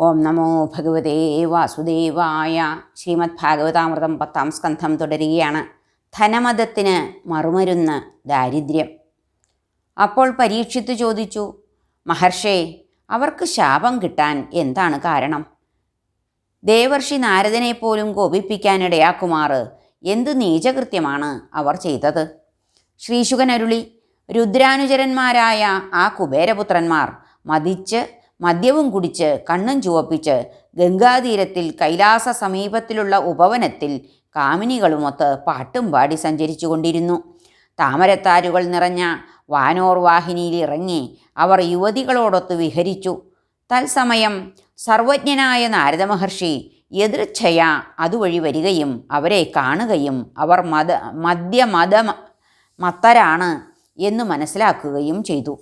ഓം നമോ ഭഗവതേ വാസുദേവായ. ശ്രീമദ് ഭാഗവതാമൃതം പത്താം സ്കന്ധം തുടരുകയാണ്. ധനമതത്തിന് മറുമരുന്ന് ദാരിദ്ര്യം. അപ്പോൾ പരീക്ഷിത്ത് ചോദിച്ചു മഹർഷേ അവർക്ക് ശാപം കിട്ടാൻ എന്താണ് കാരണം? ദേവർഷി നാരദനെ പോലും കോപിപ്പിക്കാനിടയാക്കുമാർ എന്ത് നീചകൃത്യമാണ് അവർ ചെയ്തത്? ശ്രീശുകനരുളി രുദ്രാനുചരന്മാരായ ആ കുബേരപുത്രന്മാർ മതിച്ച് മദ്യവും കുടിച്ച് കണ്ണും ചുവപ്പിച്ച് ഗംഗാതീരത്തിൽ കൈലാസ സമീപത്തിലുള്ള ഉപവനത്തിൽ കാമിനികളുമൊത്ത് പാട്ടും പാടി സഞ്ചരിച്ചു കൊണ്ടിരുന്നു താമരത്താരുകൾ നിറഞ്ഞ വാനോർ വാഹിനിയിൽ ഇറങ്ങി അവർ യുവതികളോടൊത്ത് വിഹരിച്ചു. തത്സമയം സർവജ്ഞനായ നാരദ മഹർഷി എതിർച്ഛയ അതുവഴി വരികയും അവരെ കാണുകയും അവർ മത മദ്യമത മത്തരാണ് എന്ന് മനസ്സിലാക്കുകയും ചെയ്തു.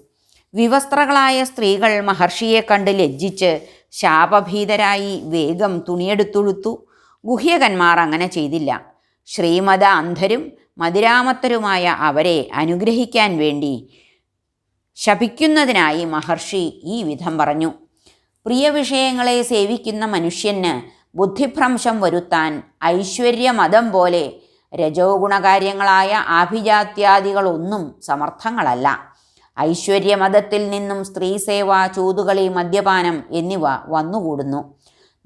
വിവസ്ത്രകളായ സ്ത്രീകൾ മഹർഷിയെ കണ്ട് ലജ്ജിച്ച് ശാപഭീതരായി വേഗം തുണിയെടുത്തൊഴുത്തു. ഗുഹ്യകന്മാർ അങ്ങനെ ചെയ്തില്ല. ശ്രീമത അന്ധരും മതിരാമത്തരുമായ അവരെ അനുഗ്രഹിക്കാൻ വേണ്ടി ശപിക്കുന്നതിനായി മഹർഷി ഈ വിധം പറഞ്ഞു. പ്രിയ വിഷയങ്ങളെ സേവിക്കുന്ന മനുഷ്യന് ബുദ്ധിഭ്രംശം വരുത്താൻ ഐശ്വര്യമതം പോലെ രജോ ഗുണകാര്യങ്ങളായ ആഭിജാത്യാദികളൊന്നും സമർത്ഥങ്ങളല്ല. ഐശ്വര്യമതത്തിൽ നിന്നും സ്ത്രീസേവ ചൂതുകളി മദ്യപാനം എന്നിവ വന്നുകൂടുന്നു.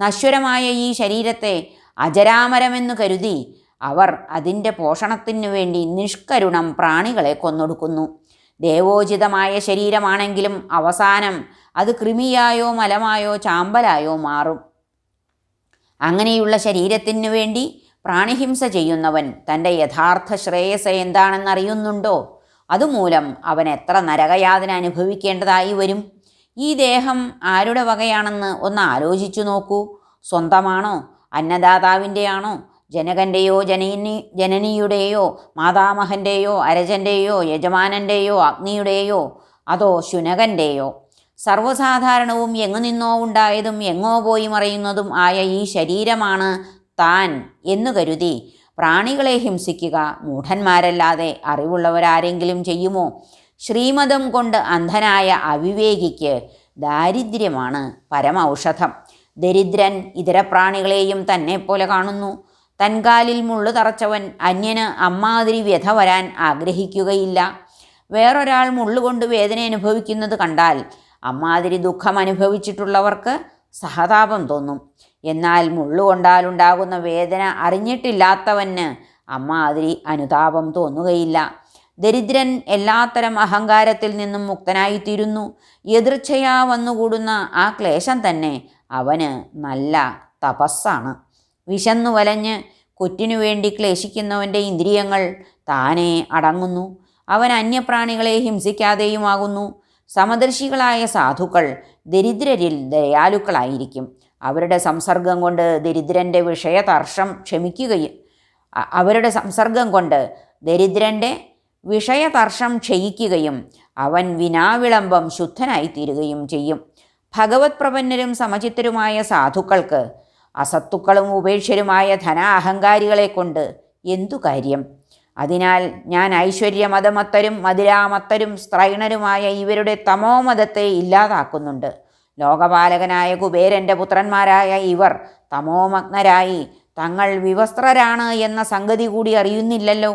നശ്വരമായ ഈ ശരീരത്തെ അജരാമരമെന്നു കരുതി അവർ അതിന്റെ പോഷണത്തിനു വേണ്ടി നിഷ്കരുണം പ്രാണികളെ കൊന്നൊടുക്കുന്നു. ദേവോചിതമായ ശരീരമാണെങ്കിലും അവസാനം അത് കൃമിയായോ മലമായോ ചാമ്പലായോ മാറും. അങ്ങനെയുള്ള ശരീരത്തിനു വേണ്ടി പ്രാണിഹിംസ ചെയ്യുന്നവൻ തന്റെ യഥാർത്ഥ ശ്രേയസ് എന്താണെന്നറിയുന്നുണ്ടോ? അതുമൂലം അവൻ എത്ര നരകയാതന അനുഭവിക്കേണ്ടതായി വരും? ഈ ദേഹം ആരുടെ വകയാണെന്ന് ഒന്ന് ആലോചിച്ചു നോക്കൂ. സ്വന്തമാണോ? അന്നദാതാവിന്റെയാണോ? ജനകന്റെയോ ജനനി ജനനിയുടെയോ മാതാമഹന്റെയോ അരജന്റെയോ യജമാനന്റെയോ അഗ്നിയുടെയോ അതോ ശുനകന്റെയോ? സർവസാധാരണവും എങ്ങു നിന്നോ ഉണ്ടായതും എങ്ങോ പോയി മറയുന്നതും ആയ ഈ ശരീരമാണ് താൻ എന്നു കരുതി പ്രാണികളെ ഹിംസിക്കുക മൂഢന്മാരല്ലാതെ അറിവുള്ളവരാരെങ്കിലും ചെയ്യുമോ? ശ്രീമതം കൊണ്ട് അന്ധനായ അവിവേകിക്ക് ദാരിദ്ര്യമാണ് പരമൌഷധം. ദരിദ്രൻ ഇതര പ്രാണികളെയും തന്നെ പോലെ കാണുന്നു. തൻകാലിൽ മുള്ളു തറച്ചവൻ അന്യന് അമ്മാതിരി വ്യഥ വരാൻ ആഗ്രഹിക്കുകയില്ല. വേറൊരാൾ മുള്ളുകൊണ്ട് വേദന അനുഭവിക്കുന്നത് കണ്ടാൽ അമ്മാതിരി ദുഃഖം അനുഭവിച്ചിട്ടുള്ളവർക്ക് സഹതാപം തോന്നും. എന്നാൽ മുള്ളുകൊണ്ടാലുണ്ടാകുന്ന വേദന അറിഞ്ഞിട്ടില്ലാത്തവന് അമ്മാതിരി അനുതാപം തോന്നുകയില്ല. ദരിദ്രൻ എല്ലാത്തരം അഹങ്കാരത്തിൽ നിന്നും മുക്തനായിത്തീരുന്നു. എതിർച്ചയാ വന്നുകൂടുന്ന ആ ക്ലേശം തന്നെ അവന് നല്ല തപസ്സാണ്. വിശന്നു വലഞ്ഞ് കുറ്റിനു വേണ്ടി ക്ലേശിക്കുന്നവന്റെ ഇന്ദ്രിയങ്ങൾ താനെ അടങ്ങുന്നു. അവൻ അന്യപ്രാണികളെ ഹിംസിക്കാതെയുമാകുന്നു. സമദർശികളായ സാധുക്കൾ ദരിദ്രരിൽ ദയാലുക്കളായിരിക്കും. അവരുടെ സംസർഗം കൊണ്ട് ദരിദ്രന്റെ വിഷയതർഷം ക്ഷമിക്കുകയും അവരുടെ സംസർഗം കൊണ്ട് ദരിദ്രന്റെ വിഷയതർഷം ക്ഷയിക്കുകയും അവൻ വിനാവിളംബം ശുദ്ധനായിത്തീരുകയും ചെയ്യും. ഭഗവത് പ്രപന്നരും സമചിത്തരുമായ സാധുക്കൾക്ക് അസത്തുക്കളും ഉപേക്ഷരുമായ ധനാഹങ്കാരികളെ കൊണ്ട് എന്തു കാര്യം? അതിനാൽ ഞാൻ ഐശ്വര്യമതമത്തരും മധുരാമത്തരും സ്ത്രൈണരുമായ ഇവരുടെ തമോമതത്തെ ഇല്ലാതാക്കുന്നുണ്ട്. ലോകപാലകനായ കുബേരന്റെ പുത്രന്മാരായ ഇവർ തമോമഗ്നരായി. തങ്ങൾ വിവസ്ത്രരാണ് എന്ന സംഗതി കൂടി അറിയുന്നില്ലല്ലോ.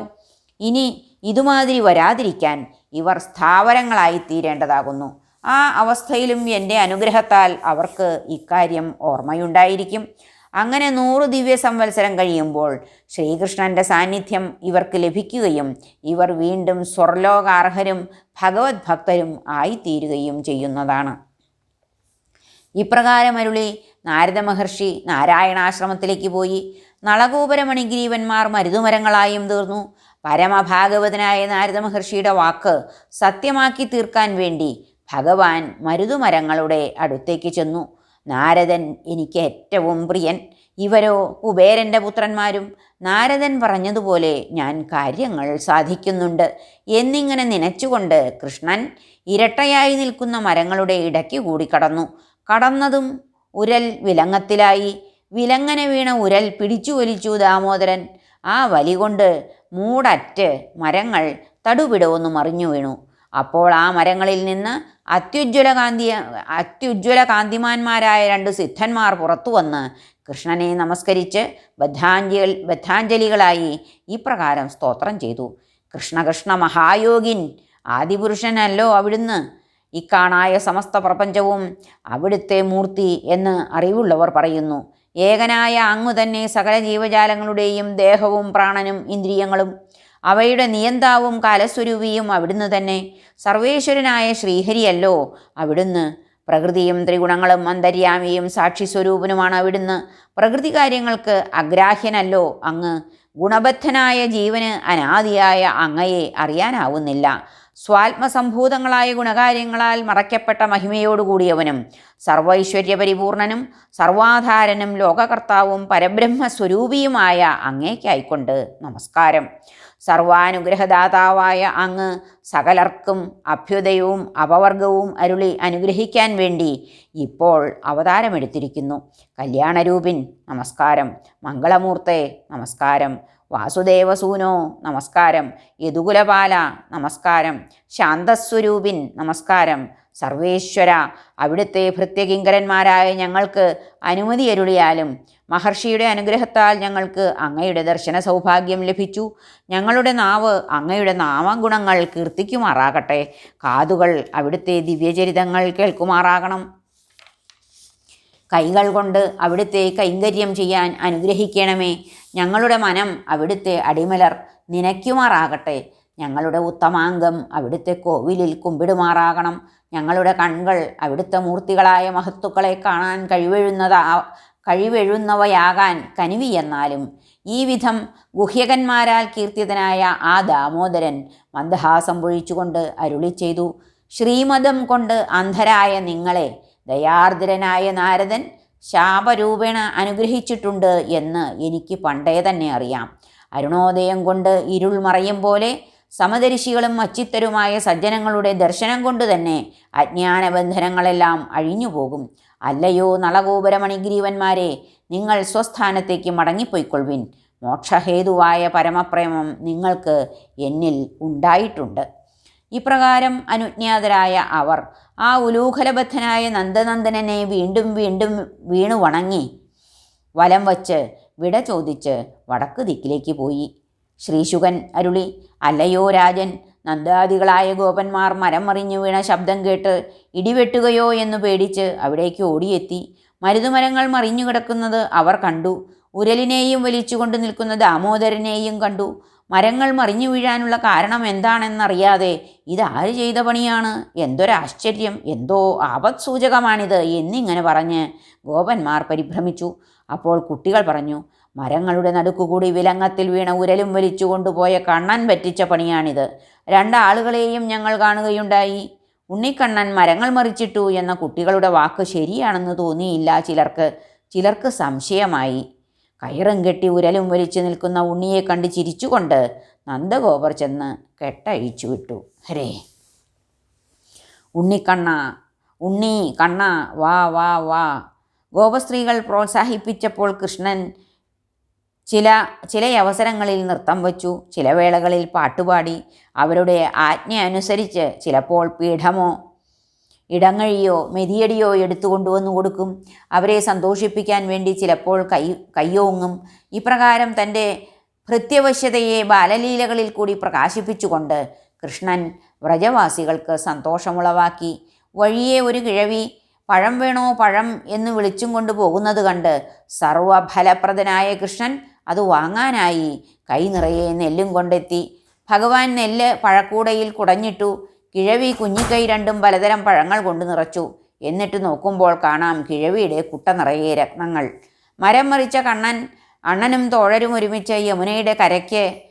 ഇനി ഇതുമാതിരി വരാതിരിക്കാൻ ഇവർ സ്ഥാവരങ്ങളായി തീരേണ്ടതാകുന്നു ആ അവസ്ഥയിലും എന്റെ അനുഗ്രഹത്താൽ അവർക്ക് ഇക്കാര്യം ഓർമ്മയുണ്ടായിരിക്കും. അങ്ങനെ നൂറ് ദിവ്യ സംവത്സരം കഴിയുമ്പോൾ ശ്രീകൃഷ്ണന്റെ സാന്നിധ്യം ഇവർക്ക് ലഭിക്കുകയും ഇവർ വീണ്ടും സ്വർലോകാർഹരും ഭഗവത് ഭക്തരും ആയിത്തീരുകയും ചെയ്യുന്നതാണ്. ഇപ്രകാരം അരുളി. നാരദ മഹർഷി നാരായണാശ്രമത്തിലേക്ക് പോയി. നളഗോപുരമണിഗ്രീവന്മാർ മരുതുമരങ്ങളായും തീർന്നു. പരമഭാഗവതനായ നാരദ മഹർഷിയുടെ വാക്ക് സത്യമാക്കി തീർക്കാൻ വേണ്ടി ഭഗവാൻ മരുതുമരങ്ങളുടെ അടുത്തേക്ക് ചെന്നു. നാരദൻ എനിക്ക് ഏറ്റവും പ്രിയൻ. ഇവരോ കുബേരന്റെ പുത്രന്മാരും. നാരദൻ പറഞ്ഞതുപോലെ ഞാൻ കാര്യങ്ങൾ സാധിക്കുന്നുണ്ട്. എന്നിങ്ങനെ നനച്ചുകൊണ്ട് കൃഷ്ണൻ ഇരട്ടയായി നിൽക്കുന്ന മരങ്ങളുടെ ഇടയ്ക്ക് കൂടി കടന്നു. കടന്നതും ഉരൽ വിലങ്ങത്തിലായി. വിലങ്ങനെ വീണ ഉരൽ പിടിച്ചു വലിച്ചു ദാമോദരൻ. ആ വലി കൊണ്ട് മൂടറ്റ് മരങ്ങൾ തടുപിടവൊന്ന് മറിഞ്ഞു വീണു. അപ്പോൾ ആ മരങ്ങളിൽ നിന്ന് അത്യുജ്വല കാന്തി അത്യുജ്വല കാന്തിമാന്മാരായ രണ്ട് സിദ്ധന്മാർ പുറത്തു വന്ന് കൃഷ്ണനെ നമസ്കരിച്ച് ബദ്ധാഞ്ജൽ ബദ്ധാഞ്ജലികളായി ഇപ്രകാരം സ്തോത്രം ചെയ്തു. കൃഷ്ണ കൃഷ്ണ മഹായോഗിൻ ആദിപുരുഷനല്ലോ അവിടുന്ന് ഇക്കാണായ സമസ്ത പ്രപഞ്ചവും അവിടുത്തെ മൂർത്തി എന്ന് അറിവുള്ളവർ പറയുന്നു. ഏകനായ അങ്ങു തന്നെ സകല ജീവജാലങ്ങളുടെയും ദേഹവും പ്രാണനും ഇന്ദ്രിയങ്ങളും അവയുടെ നിയന്താവും കാലസ്വരൂപിയും അവിടുന്ന് തന്നെ. സർവേശ്വരനായ ശ്രീഹരിയല്ലോ അവിടുന്ന്. പ്രകൃതിയും ത്രിഗുണങ്ങളും അന്തര്യാമിയും സാക്ഷി സ്വരൂപനുമാണ് അവിടുന്ന്. പ്രകൃതി കാര്യങ്ങൾക്ക് അഗ്രാഹ്യനല്ലോ അങ്ങ്. ഗുണബദ്ധനായ ജീവന് അനാദിയായ അങ്ങയെ അറിയാനാവുന്നില്ല. സ്വാത്മസംഭൂതങ്ങളായ ഗുണകാര്യങ്ങളാൽ മറയ്ക്കപ്പെട്ട മഹിമയോടുകൂടിയവനും സർവൈശ്വര്യപരിപൂർണനും സർവാധാരനും ലോകകർത്താവും പരബ്രഹ്മസ്വരൂപിയുമായ അങ്ങേക്കായിക്കൊണ്ട് നമസ്കാരം. സർവാനുഗ്രഹദാതാവായ അങ്ങ് സകലർക്കും അഭ്യുദയവും അപവർഗവും അരുളി അനുഗ്രഹിക്കാൻ വേണ്ടി ഇപ്പോൾ അവതാരമെടുത്തിരിക്കുന്നു. കല്യാണരൂപിൻ നമസ്കാരം. മംഗളമൂർത്തെ നമസ്കാരം. വാസുദേവസൂനോ നമസ്കാരം. യദുകുലപാല നമസ്കാരം. ശാന്തസ്വരൂപിൻ നമസ്കാരം. സർവേശ്വര അവിടുത്തെ ഭൃത്യകിങ്കരന്മാരായ ഞങ്ങൾക്ക് അനുമതി അരുളിയാലും മഹർഷിയുടെ അനുഗ്രഹത്താൽ ഞങ്ങൾക്ക് അങ്ങയുടെ ദർശന സൗഭാഗ്യം ലഭിച്ചു. ഞങ്ങളുടെ നാവ് അങ്ങയുടെ നാമഗുണങ്ങൾ കീർത്തിക്കുമാറാകട്ടെ കാതുകൾ അവിടുത്തെ ദിവ്യചരിതങ്ങൾ കേൾക്കുമാറാകണം. കൈകൾ കൊണ്ട് അവിടുത്തെ കൈങ്കര്യം ചെയ്യാൻ അനുഗ്രഹിക്കണമേ. ഞങ്ങളുടെ മനം അവിടുത്തെ അടിമലർ നനയ്ക്കുമാറാകട്ടെ. ഞങ്ങളുടെ ഉത്തമാംഗം അവിടുത്തെ കോവിലിൽ കുമ്പിടുമാറാകണം. ഞങ്ങളുടെ കൺകൾ അവിടുത്തെ മൂർത്തികളായ മഹത്തുക്കളെ കാണാൻ കഴിവെഴുന്നതാ കഴിവെഴുന്നവയാകാൻ കനിവി എന്നാലും ഈ വിധം ഗുഹ്യകന്മാരാൽ കീർത്തിതനായ ആ ദാമോദരൻ മന്ദഹാസം പൊഴിച്ചുകൊണ്ട് അരുളി ചെയ്തു ശ്രീമതം കൊണ്ട് അന്ധരായ നിങ്ങളെ ദയാർദ്രനായ നാരദൻ ശാപരൂപേണ അനുഗ്രഹിച്ചിട്ടുണ്ട് എന്ന് എനിക്ക് പണ്ടേ തന്നെ അറിയാം. അരുണോദയം കൊണ്ട് ഇരുൾ മറയും പോലെ സമദർശികളും അച്ചിത്തരുമായ സജ്ജനങ്ങളുടെ ദർശനം കൊണ്ട് തന്നെ അജ്ഞാനബന്ധനങ്ങളെല്ലാം അഴിഞ്ഞു പോകും അല്ലയോ നളഗോപുരമണിഗ്രീവന്മാരെ നിങ്ങൾ സ്വസ്ഥാനത്തേക്ക് മടങ്ങിപ്പോയിക്കൊള്ളുവിൻ. മോക്ഷഹേതുവായ പരമപ്രേമം നിങ്ങൾക്ക് എന്നിൽ ഉണ്ടായിട്ടുണ്ട്. ഇപ്രകാരം അനുജ്ഞാതരായ അവർ ആ ഉലൂഖലബദ്ധനായ നന്ദനന്ദനനെ വീണ്ടും വീണ്ടും വീണു വണങ്ങി. വലം വച്ച് വിട ചോദിച്ച് വടക്ക് ദിക്കിലേക്ക് പോയി. ശ്രീശുകൻ അരുളി അല്ലയോ രാജൻ നന്ദാദികളായ ഗോപന്മാർ മരം മറിഞ്ഞു വീണ ശബ്ദം കേട്ട് ഇടിവെട്ടുകയോ എന്ന് പേടിച്ച് അവിടേക്ക് ഓടിയെത്തി. മരുതുമരങ്ങൾ മറിഞ്ഞുകിടക്കുന്നത് അവർ കണ്ടു. ഉരലിനെയും വലിച്ചുകൊണ്ട് നിൽക്കുന്ന ദാമോദരനെയും കണ്ടു. മരങ്ങൾ മറിഞ്ഞു വീഴാനുള്ള കാരണം എന്താണെന്നറിയാതെ ഇതാര് ചെയ്ത പണിയാണ്? എന്തൊരാശ്ചര്യം? എന്തോ ആപത് സൂചകമാണിത് എന്നിങ്ങനെ പറഞ്ഞ് ഗോപന്മാർ പരിഭ്രമിച്ചു. അപ്പോൾ കുട്ടികൾ പറഞ്ഞു മരങ്ങളുടെ നടുക്കുകൂടി വിലങ്ങത്തിൽ വീണ ഉരലും വലിച്ചുകൊണ്ടുപോയ കണ്ണൻ പറ്റിച്ച പണിയാണിത്. രണ്ടാളുകളെയും ഞങ്ങൾ കാണുകയുണ്ടായി. ഉണ്ണിക്കണ്ണൻ മരങ്ങൾ മറിച്ചിട്ടു എന്ന കുട്ടികളുടെ വാക്ക് ശരിയാണെന്ന് തോന്നിയില്ല ചിലർക്ക്. ചിലർക്ക് സംശയമായി. കയറും കെട്ടി ഉരലും വലിച്ചു നിൽക്കുന്ന ഉണ്ണിയെ കണ്ട് ചിരിച്ചുകൊണ്ട് നന്ദഗോപർ ചെന്ന് കെട്ടഴിച്ചു വിട്ടു. ഹരേ. ഉണ്ണിക്കണ്ണ ഉണ്ണി കണ്ണ വാ വാ വാ. ഗോപസ്ത്രീകൾ പ്രോത്സാഹിപ്പിച്ചപ്പോൾ കൃഷ്ണൻ ചില ചില അവസരങ്ങളിൽ നൃത്തം വച്ചു ചില വേളകളിൽ പാട്ടുപാടി അവരുടെ ആജ്ഞ അനുസരിച്ച് ചിലപ്പോൾ പീഠമോ ഇടങ്ങഴിയോ മെതിയടിയോ എടുത്തു കൊണ്ടുവന്നു കൊടുക്കും. അവരെ സന്തോഷിപ്പിക്കാൻ വേണ്ടി ചിലപ്പോൾ കൈ കയ്യോങ്ങും. ഇപ്രകാരം തന്റെ ഭൃത്യവശ്യതയെ ബാലലീലകളിൽ കൂടി പ്രകാശിപ്പിച്ചുകൊണ്ട് കൃഷ്ണൻ വ്രജവാസികൾക്ക് സന്തോഷമുളവാക്കി. വഴിയെ ഒരു കിഴവി പഴം വേണോ പഴം എന്ന് വിളിച്ചും കൊണ്ട് പോകുന്നത് കണ്ട് സർവഫലപ്രദനായ കൃഷ്ണൻ അത് വാങ്ങാനായി. കൈ നിറയെ നെല്ലും കൊണ്ടെത്തി. ഭഗവാൻ നെല്ല് പഴക്കൂടയിൽ കുടഞ്ഞിട്ടു. കിഴവി കുഞ്ഞിക്കൈ രണ്ടും പലതരം പഴങ്ങൾ കൊണ്ട് നിറച്ചു. എന്നിട്ട് നോക്കുമ്പോൾ കാണാം കിഴവിയുടെ കുട്ട നിറയെ രത്നങ്ങൾ. മരം മറിച്ച കണ്ണൻ അണ്ണനും തോഴരും ഒരുമിച്ച് യമുനയുടെ കരയ്ക്ക്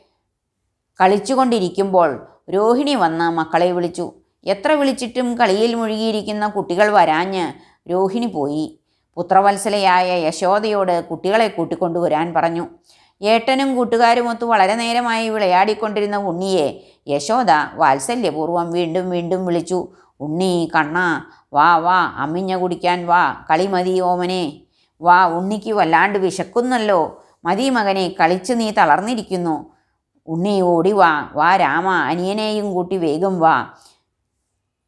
കളിച്ചുകൊണ്ടിരിക്കുമ്പോൾ രോഹിണി വന്ന് മക്കളെ വിളിച്ചു. എത്ര വിളിച്ചിട്ടും കളിയിൽ മുഴുകിയിരിക്കുന്ന കുട്ടികൾ വരാഞ്ഞ് രോഹിണി പോയി. പുത്രവത്സലയായ യശോദയോട് കുട്ടികളെ കൂട്ടിക്കൊണ്ടുവരാൻ പറഞ്ഞു. ഏട്ടനും കൂട്ടുകാരുമൊത്ത് വളരെ നേരമായി വിളയാടിക്കൊണ്ടിരുന്ന ഉണ്ണിയെ യശോദ വാത്സല്യപൂർവം വീണ്ടും വീണ്ടും വിളിച്ചു. ഉണ്ണി കണ്ണ വാ വാ അമ്മിഞ്ഞ കുടിക്കാൻ വാ കളി മതി ഓമനെ. വാ ഉണ്ണിക്ക് വല്ലാണ്ട് വിശക്കുന്നല്ലോ. മതി മകനെ കളിച്ച് നീ തളർന്നിരിക്കുന്നു. ഉണ്ണി ഓടി വാ വാ രാമ അനിയനെയും കൂട്ടി വേഗം വാ.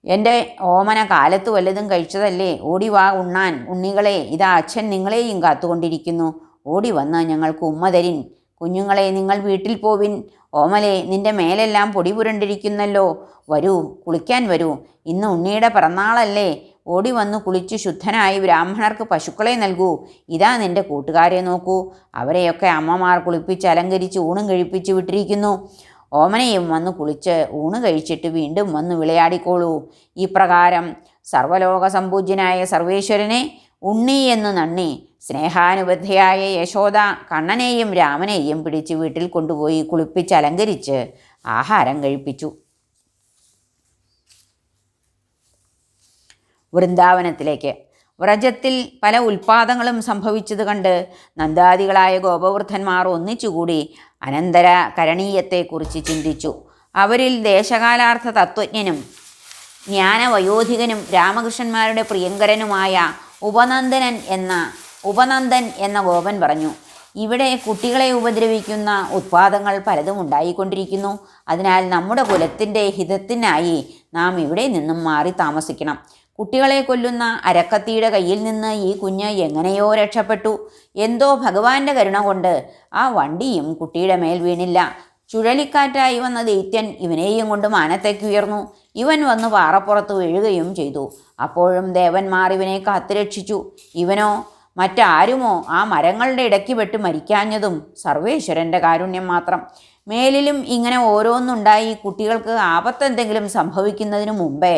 എന്റെ ഓമന കാലത്ത് വല്ലതും കഴിച്ചതല്ലേ? ഓടി വാ ഉണ്ണാൻ. ഉണ്ണികളെ ഇതാ അച്ഛൻ നിങ്ങളെയും കാത്തുകൊണ്ടിരിക്കുന്നു. ഓടി വന്ന് ഞങ്ങൾക്ക് ഉമ്മ തരിൻ. കുഞ്ഞുങ്ങളെ നിങ്ങൾ വീട്ടിൽ പോവിൻ. ഓമലെ നിന്റെ മേലെല്ലാം പൊടി പുരണ്ടിരിക്കുന്നല്ലോ. വരൂ കുളിക്കാൻ വരൂ. ഇന്ന് ഉണ്ണിയുടെ പിറന്നാളല്ലേ. ഓടി വന്ന് കുളിച്ച് ശുദ്ധനായി ബ്രാഹ്മണർക്ക് പശുക്കളെ നൽകൂ. ഇതാ നിന്റെ കൂട്ടുകാരെ നോക്കൂ. അവരെയൊക്കെ അമ്മമാർ കുളിപ്പിച്ച് അലങ്കരിച്ച് ഊണും കഴിപ്പിച്ച് വിട്ടിരിക്കുന്നു. ഓമനയും വന്ന് കുളിച്ച് ഊണ് കഴിച്ചിട്ട് വീണ്ടും വന്ന് വിളയാടിക്കോളൂ. ഇപ്രകാരം പ്രകാരം സർവലോക സമ്പൂജ്യനായ സർവേശ്വരനെ ഉണ്ണി എന്ന് നണ്ണി സ്നേഹാനുബദ്ധയായ യശോദ കണ്ണനെയും രാമനെയും പിടിച്ച് വീട്ടിൽ കൊണ്ടുപോയി കുളിപ്പിച്ച് അലങ്കരിച്ച് ആഹാരം കഴിപ്പിച്ചു. വൃന്ദാവനത്തിലേക്ക് വ്രജത്തിൽ പല ഉൽപാദങ്ങളും സംഭവിച്ചത് കണ്ട് നന്ദാദികളായ ഗോപവൃദ്ധന്മാർ ഒന്നിച്ചുകൂടി അനന്തര കരണീയത്തെക്കുറിച്ച് ചിന്തിച്ചു. അവരിൽ ദേശകാലാർത്ഥ തത്വജ്ഞനും ജ്ഞാനവയോധികനും രാമകൃഷ്ണന്മാരുടെ പ്രിയങ്കരനുമായ ഉപനന്ദനൻ എന്ന ഉപനന്ദൻ എന്ന ഗോപൻ പറഞ്ഞു ഇവിടെ കുട്ടികളെ ഉപദ്രവിക്കുന്ന ഉത്പാദങ്ങൾ പലതും ഉണ്ടായിക്കൊണ്ടിരിക്കുന്നു. അതിനാൽ നമ്മുടെ കുലത്തിന്റെ ഹിതത്തിനായി നാം ഇവിടെ നിന്നും മാറി താമസിക്കണം. കുട്ടികളെ കൊല്ലുന്ന അരക്കത്തിയുടെ കയ്യിൽ നിന്ന് ഈ കുഞ്ഞ് എങ്ങനെയോ രക്ഷപ്പെട്ടു. എന്തോ ഭഗവാന്റെ കരുണ കൊണ്ട് ആ വണ്ടിയും കുട്ടിയുടെ മേൽ വീണില്ല. ചുഴലിക്കാറ്റായി വന്ന ദൈത്യൻ ഇവനെയും കൊണ്ട് മാനത്തേക്ക് ഉയർന്നു. ഇവൻ വന്ന് പാറപ്പുറത്ത് വീഴുകയും ചെയ്തു. അപ്പോഴും ദേവന്മാർ ഇവനെ കാത്തുരക്ഷിച്ചു ഇവനോ മറ്റാരുമോ ആ മരങ്ങളുടെ ഇടയ്ക്ക് പെട്ട് മരിക്കാഞ്ഞതും സർവേശ്വരന്റെ കാരുണ്യം മാത്രം. മേലിലും ഇങ്ങനെ ഓരോന്നുണ്ടായി കുട്ടികൾക്ക് ആപത്തെന്തെങ്കിലും സംഭവിക്കുന്നതിന് മുമ്പേ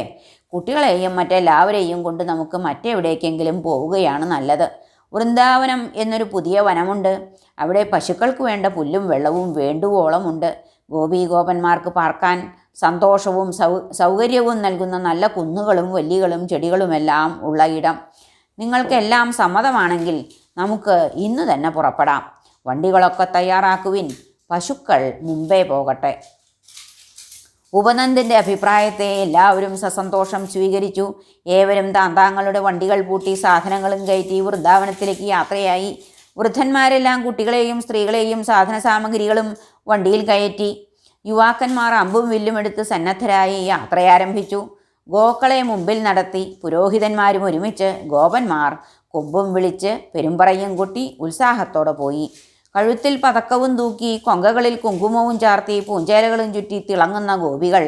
കുട്ടികളെയും മറ്റെല്ലാവരെയും കൊണ്ട് നമുക്ക് മറ്റെവിടേക്കെങ്കിലും പോവുകയാണ് നല്ലത്. വൃന്ദാവനം എന്നൊരു പുതിയ വനമുണ്ട്. അവിടെ പശുക്കൾക്ക് വേണ്ട പുല്ലും വെള്ളവും വേണ്ടുവോളമുണ്ട്. ഗോപീഗോപന്മാർക്ക് പാർക്കാൻ സന്തോഷവും സൗ സൗകര്യവും നൽകുന്ന നല്ല കുന്നുകളും വല്ലികളും ചെടികളുമെല്ലാം ഉള്ള ഇടം. നിങ്ങൾക്കെല്ലാം സമ്മതമാണെങ്കിൽ നമുക്ക് ഇന്ന് തന്നെ പുറപ്പെടാം. വണ്ടികളൊക്കെ തയ്യാറാക്കുവിൻ. പശുക്കൾ മുമ്പേ പോകട്ടെ. ഉപനന്ദന്റെ അഭിപ്രായത്തെ എല്ലാവരും സസന്തോഷം സ്വീകരിച്ചു. ഏവരും താന്താങ്ങളുടെ വണ്ടികൾ പൂട്ടി സാധനങ്ങളും കയറ്റി വൃന്ദാവനത്തിലേക്ക് യാത്രയായി. വൃദ്ധന്മാരെല്ലാം കുട്ടികളെയും സ്ത്രീകളെയും സാധന സാമഗ്രികളും വണ്ടിയിൽ കയറ്റി. യുവാക്കന്മാർ അമ്പും വില്ലും എടുത്ത് സന്നദ്ധരായി യാത്രയാരംഭിച്ചു. ഗോക്കളെ മുമ്പിൽ നടത്തി പുരോഹിതന്മാരും ഒരുമിച്ച് ഗോപന്മാർ കൊമ്പും വിളിച്ച് പെരുമ്പറയും കൊട്ടി ഉത്സാഹത്തോടെ പോയി. കഴുത്തിൽ പതക്കവും തൂക്കി കൊങ്കകളിൽ കുങ്കുമവും ചാർത്തി പൂഞ്ചേരകളും ചുറ്റി തിളങ്ങുന്ന ഗോപികൾ.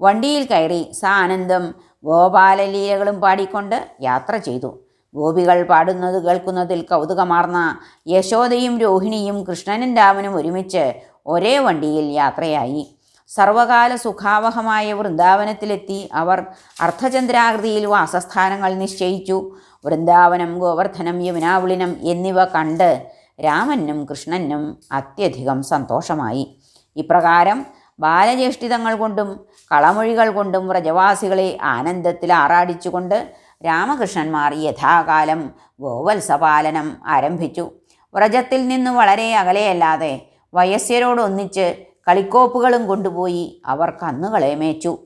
വണ്ടിയിൽ കയറി സാനന്ദം ഗോപാലലീലകളും പാടിക്കൊണ്ട് യാത്ര ചെയ്തു. ഗോപികൾ പാടുന്നത് കേൾക്കുന്നതിൽ കൗതുകമാർന്ന യശോദയും രോഹിണിയും കൃഷ്ണനും രാമനും ഒരുമിച്ച് ഒരേ വണ്ടിയിൽ യാത്രയായി. സർവകാല സുഖാവഹമായ വൃന്ദാവനത്തിലെത്തി അവർ അർദ്ധചന്ദ്രാകൃതിയിൽ വാസസ്ഥാനങ്ങൾ നിശ്ചയിച്ചു. വൃന്ദാവനം ഗോവർദ്ധനം യമുനാവിളിനം എന്നിവ കണ്ട് രാമനും കൃഷ്ണനും അത്യധികം സന്തോഷമായി. ഇപ്രകാരം ബാലജ്യേഷ്ഠിതങ്ങൾ കൊണ്ടും കളമൊഴികൾ കൊണ്ടും വ്രജവാസികളെ ആനന്ദത്തിൽ ആറാടിച്ചുകൊണ്ട് രാമകൃഷ്ണന്മാർ യഥാകാലം ഗോവത്സപാലനം ആരംഭിച്ചു. വ്രജത്തിൽ നിന്ന് വളരെ അകലെയല്ലാതെ വയസ്യരോടൊന്നിച്ച് കളിക്കോപ്പുകളും കൊണ്ടുപോയി അവർ കന്നുകളെ മേച്ചു.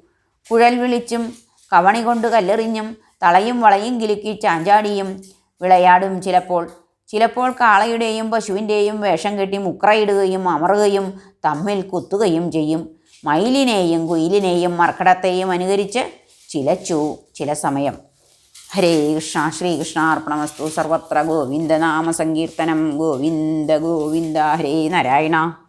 കുഴൽ വിളിച്ചും കവണി കൊണ്ട് കല്ലെറിഞ്ഞും തളയും വളയും കിലുക്കി ചാഞ്ചാടിയും വിളയാടും ചിലപ്പോൾ ചിലപ്പോൾ കാളയുടെയും പശുവിന്റെയും വേഷം കെട്ടി മുക്രയിടുകയും അമറുകയും തമ്മിൽ കുത്തുകയും ചെയ്യും. മയിലിനെയും കുയിലിനെയും മർക്കടത്തെയും അനുകരിച്ച് ചിലച്ചു ചില സമയം. ഹരേ കൃഷ്ണ ശ്രീകൃഷ്ണ അർപ്പണമസ്തു. സർവത്ര ഗോവിന്ദനാമ സങ്കീർത്തനം. ഗോവിന്ദ ഗോവിന്ദ ഹരേ നാരായണ.